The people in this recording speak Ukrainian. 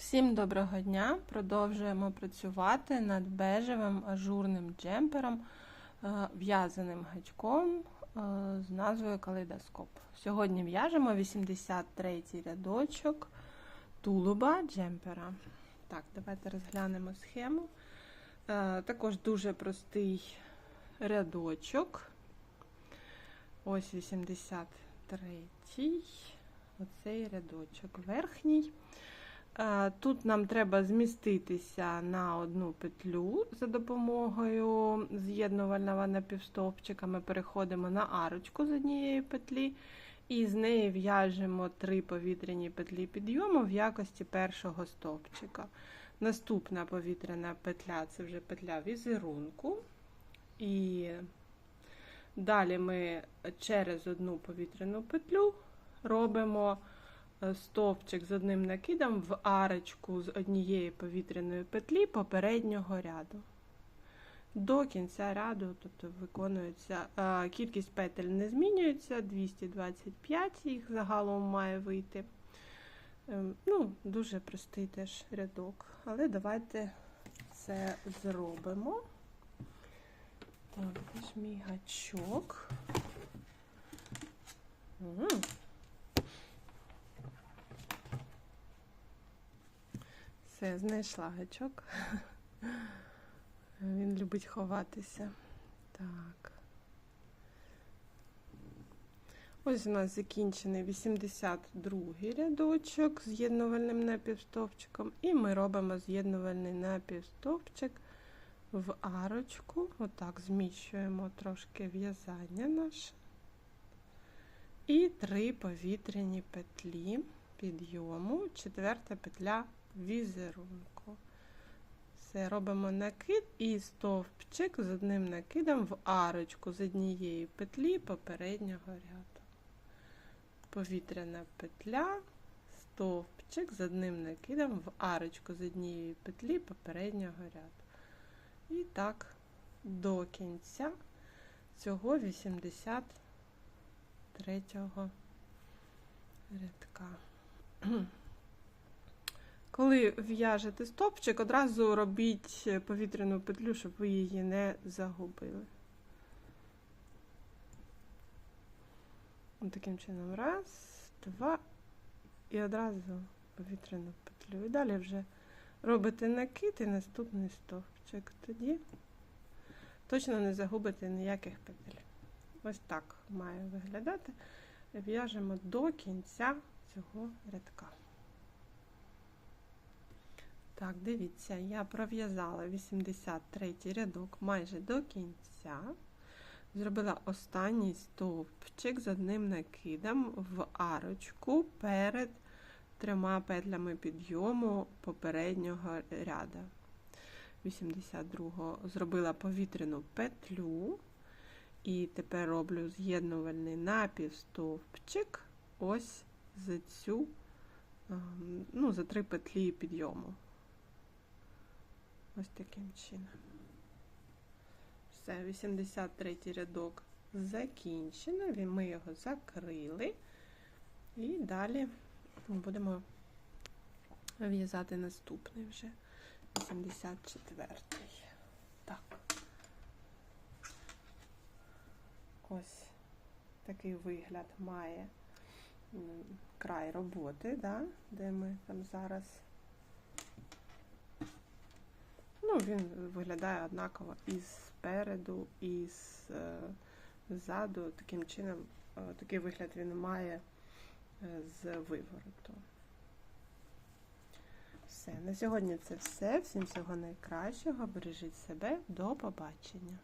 Всім доброго дня! Продовжуємо працювати над бежевим ажурним джемпером, е, в'язаним гачком е, з назвою калейдоскоп. Сьогодні в'яжемо 83 рядочок тулуба джемпера. Так, давайте розглянемо схему. Е, Також дуже простий рядочок. Ось 83 оцей рядочок верхній. Е, Тут нам треба зміститися на одну петлю за допомогою з'єднувального напівстовпчика. Ми переходимо на арочку з однієї петлі і з неї в'яжемо три повітряні петлі підйому в якості першого стовпчика. Наступна повітряна петля це вже петля візерунку. І далі ми через одну повітряну петлю робимо стовпчик з одним накидом в арочку з однієї повітряної петлі попереднього ряду. До кінця ряду, тобто виконується кількість петель не змінюється, 225 їх загалом має вийти. Ну, Дуже простий теж рядок. Але давайте це зробимо. Так, де ж мій гачок. Все, знайшла гачок. Він любить ховатися. Так. Ось у нас закінчений 82-й рядочок з'єднувальним напівстовпчиком. І ми робимо з'єднувальний напівстовпчик в арочку. Отак зміщуємо трошки в'язання наше. І три повітряні петлі підйому, четверта петля візерунку. Все, робимо накид і стовпчик з одним накидом в арочку з однієї петлі попереднього ряду. Повітряна петля, стовпчик з одним накидом в арочку з однієї петлі попереднього ряду. І так, до кінця цього 83 рядка. Коли в'яжете стопчик, одразу робіть повітряну петлю, щоб ви її не загубили. Таким чином, раз, два, і одразу повітряну петлю. І далі вже робите накид і наступний стовпчик. Тоді точно не загубите ніяких петель. Ось так має виглядати. В'яжемо до кінця цього рядка. Так, дивіться, я пров'язала 83 рядок майже до кінця. Зробила останній стовпчик з одним накидом в арочку перед трьома петлями підйому попереднього ряду. 82-го зробила повітряну петлю. І тепер роблю з'єднувальний напівстовпчик ось за цю, ну, за три петлі підйому. Ось таким чином. Все, 83 рядок закінчено, ми його закрили. І далі будемо в'язати наступний вже 84-й. Так. Ось такий вигляд має край роботи, да, де ми там зараз. Ну, він виглядає однаково і спереду, і ззаду. Таким чином, такий вигляд він має з вивороту. Все, на сьогодні це все. Всім всього найкращого. Бережіть себе, до побачення.